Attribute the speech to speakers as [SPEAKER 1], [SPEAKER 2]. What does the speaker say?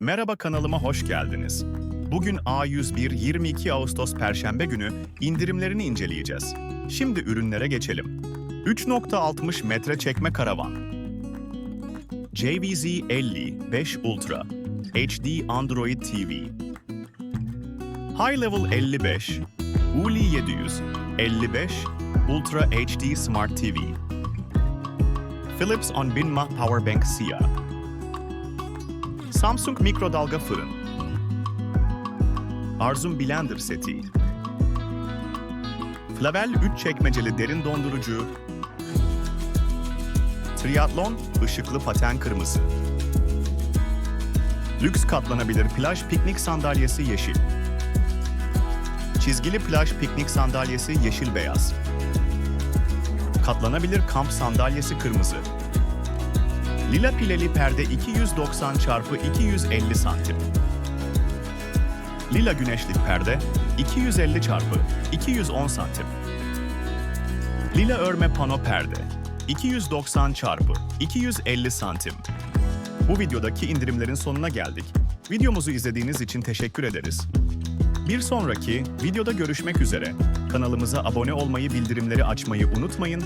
[SPEAKER 1] Merhaba kanalıma hoş geldiniz. Bugün A101 22 Ağustos Perşembe günü indirimlerini inceleyeceğiz. Şimdi ürünlere geçelim. 3.60 metre çekme karavan. JVZ 50 5 Ultra HD Android TV High Level 55 Uli 700 55 Ultra HD Smart TV Philips Onbinma Powerbank Siyah Samsung mikrodalga fırın. Arzum blender seti. Flavel 3 çekmeceli derin dondurucu. Triathlon ışıklı paten kırmızı. Lüks katlanabilir plaj piknik sandalyesi yeşil. Çizgili plaj piknik sandalyesi yeşil beyaz. Katlanabilir kamp sandalyesi kırmızı. Lila pileli perde 290 x 250 santim. Lila güneşlik perde 250 x 210 santim. Lila örme pano perde 290 x 250 santim. Bu videodaki indirimlerin sonuna geldik. Videomuzu izlediğiniz için teşekkür ederiz. Bir sonraki videoda görüşmek üzere. Kanalımıza abone olmayı, bildirimleri açmayı unutmayın.